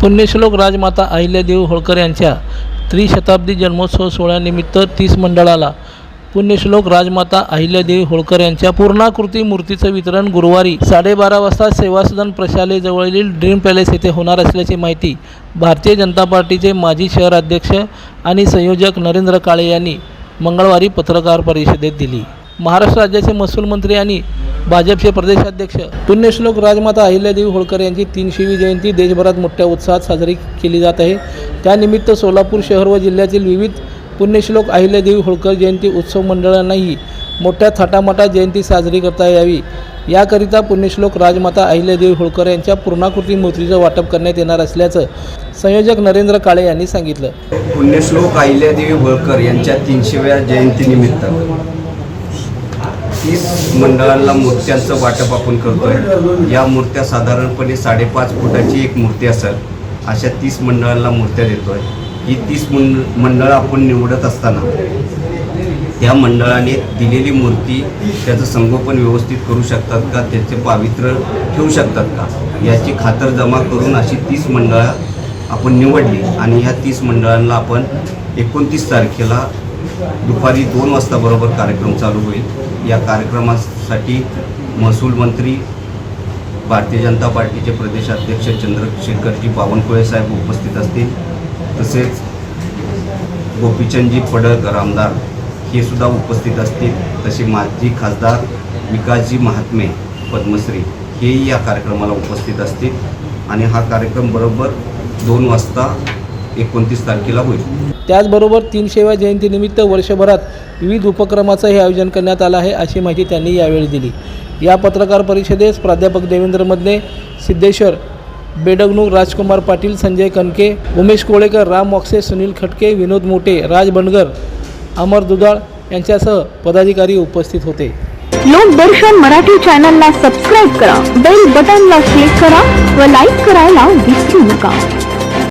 पुण्यश्लोक राजमाता अहिल्यादेवी होळकर यांच्या त्रिशताब्दी जन्मोत्सव सोहळ्यानिमित्त तीस मंडळाला पुण्यश्लोक राजमाता अहिल्यादेवी होळकर यांच्या पूर्णाकृती मूर्तीचं वितरण गुरुवारी साडेबारा वाजता सेवासदन प्रशालेजवळील ड्रीम पॅलेस येथे होणार असल्याची माहिती भारतीय जनता पार्टीचे माजी शहर अध्यक्ष आणि संयोजक नरेंद्र काळे यांनी मंगळवारी पत्रकार परिषदेत दिली. महाराष्ट्र राज्याचे महसूल मंत्री आणि भाजपचे प्रदेशाध्यक्ष पुण्यश्लोक राजमाता अहिल्यादेवी होळकर यांची तीनशेवी जयंती देशभरात मोठ्या उत्साहात साजरी केली जात आहे. त्यानिमित्त सोलापूर शहर व जिल्ह्यातील विविध पुण्यश्लोक अहिल्यादेवी होळकर जयंती उत्सव मंडळांनाही मोठ्या थाटामाटात जयंती साजरी करता यावी. याकरिता पुण्यश्लोक राजमाता अहिल्यादेवी होळकर यांच्या पूर्णाकृती मूर्तीचं वाटप करण्यात येणार असल्याचं संयोजक नरेंद्र काळे यांनी सांगितलं. पुण्यश्लोक अहिल्यादेवी होळकर यांच्या तीनशेव्या जयंतीनिमित्त तीस मंडळांना मूर्त्यांचं वाटप आपण करतोय. या मूर्त्या साधारणपणे साडेपाच फुटाची एक मूर्ती असेल. अशा तीस मंडळांना मूर्त्या देतोय. ही तीस मंड मंडळं आपण निवडत असताना त्या मंडळाने दिलेली मूर्ती त्याचं संगोपन व्यवस्थित करू शकतात का? त्याचे पावित्र्य ठेवू शकतात का? याची खातरजमा करून अशी तीस मंडळं आपण निवडली आणि ह्या तीस मंडळांना आपण एकोणतीस तारखेला दुपारी दोन वाजता बरोबर कार्यक्रम चालू होईल. या कार्यक्रमासाठी महसूल मंत्री भारतीय जनता पार्टीचे प्रदेशाध्यक्ष चंद्रशेखरजी बावनकुळे साहेब उपस्थित असतील. तसेच गोपीचंदजी पडळकर आमदार हे सुद्धा उपस्थित असतील. तसे माजी खासदार विकासजी महात्मे पद्मश्री हेही या कार्यक्रमाला उपस्थित असतील. आणि हा कार्यक्रम बरोबर दोन वाजता एकोणतीस तारखेला होईल. त्याचबरोबर तीनशेव्या जयंतीनिमित्त वर्षभरात विविध उपक्रमाचं हे आयोजन करण्यात आलं आहे अशी माहिती त्यांनी यावेळी दिली. या पत्रकार परिषदेस प्राध्यापक देवेंद्र मदने सिद्धेश्वर बेडगणूक राजकुमार पाटील संजय कनके उमेश कोळेकर राम मॉक्से सुनील खटके विनोद मोटे राज बनगर अमर दुधाळ यांच्यासह पदाधिकारी उपस्थित होते. लोकदर्शन मराठी चॅनलला सबस्क्राईब करा बेल बटनला क्लिक करा व लाईक करायला विसरू नका.